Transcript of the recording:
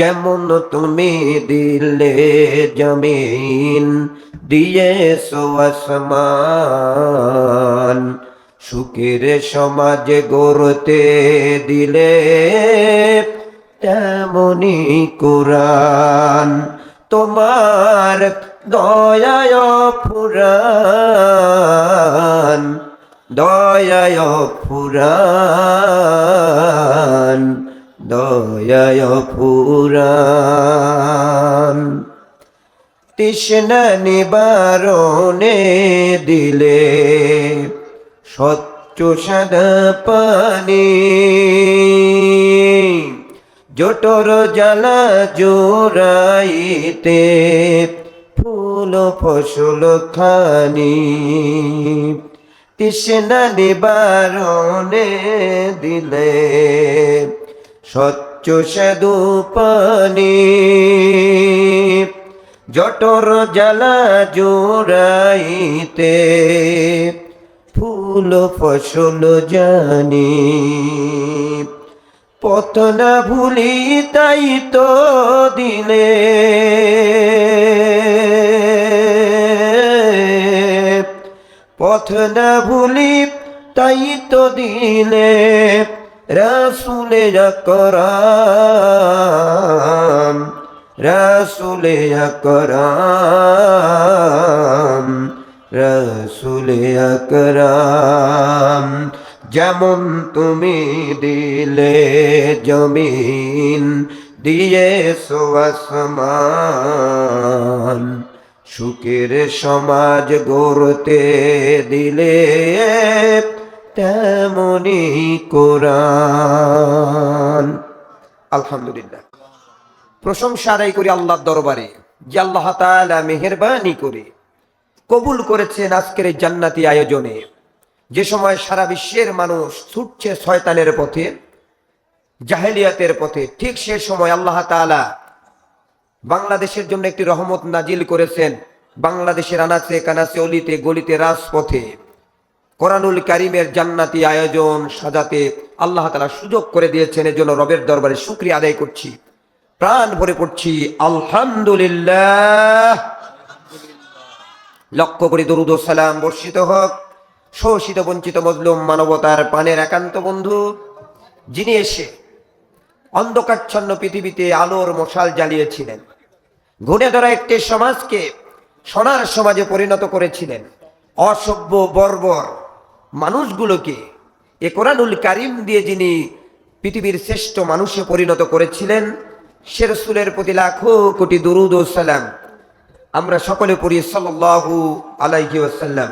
যেমন তুমি দিলে জমিন, দিয়েছ আসমান। সুখের সমাজ গড়তে দিলে তেমনি কোরআন। তোমার দয়ায় ফুরান দয়ায় ফুরান দয়ায় ফুরান তৃষ্ণা নিবারণে দিলে স্বচ্ছ সাদা পানি। জটর জ্বালা জোড়াইতে ফুল ফসল খানি। তৃষ্ণা নিবারণে দিলে স্বচ্ছ সাধু পানি জটর জ্বালা জোড়াইতে ফুল ফসল জানি। পথ না ভুলি তাই তো দিলে। পথ না ভুলি তাই তো দিলে। রাসুলে করাম রাসুলে করাম রসুলে আকরাম। যেমন তুমি দিলে জমিন দিয়ে আসমান। সুখের সমাজ গড়তে দিলে তেমনি কোরআন। আলহামদুলিল্লাহ। প্রশংসা আদায় করি আল্লাহর দরবারে, যে আল্লাহ তাআলা মেহেরবানি করে কবুল করেছেন আজকের এই জান্নাতি আয়োজনে। যে সময় সারা বিশ্বের মানুষ ছুটছে শয়তানের পথে, জাহেলিয়াতের পথে, ঠিক সে সময় আল্লাহ তাআলা বাংলাদেশের জন্য একটি রহমত নাজিল করেছেন। বাংলাদেশের আনাচে কানাচে অলিতে গলিতে রাজপথে। কোরআনুল কারিমের জান্নাতি আয়োজন, সাজাতে আল্লাহ তালা সুযোগ করে দিয়েছেন। এজন্য রবের দরবারে শুক্রিয়া আদায় করছি। প্রাণ ভরে পড়ছি, আলহামদুলিল্লাহ। লক্ষ্য করে দরুদ সালাম বর্ষিত হোক। শোষিত, বঞ্চিত, মজলুম, মানবতার পানের একান্ত বন্ধু, যিনি এসে অন্ধকারচ্ছন্ন পৃথিবীতে আলোর মশাল জ্বালিয়েছিলেন। ঘুরে ধরা একটি সমাজকে সোনার সমাজে পরিণত করেছিলেন। অসভ্য, বর্বর মানুষগুলোকে এ কোরআনুল কারিম দিয়ে যিনি পৃথিবীর শ্রেষ্ঠ মানুষে পরিণত করেছিলেন, সে রসুলের প্রতি লাখো কোটি দরুদ ও সালাম আমরা সকলে পড়ি সাল্লাল্লাহু আলাইহি ওয়াসাল্লাম।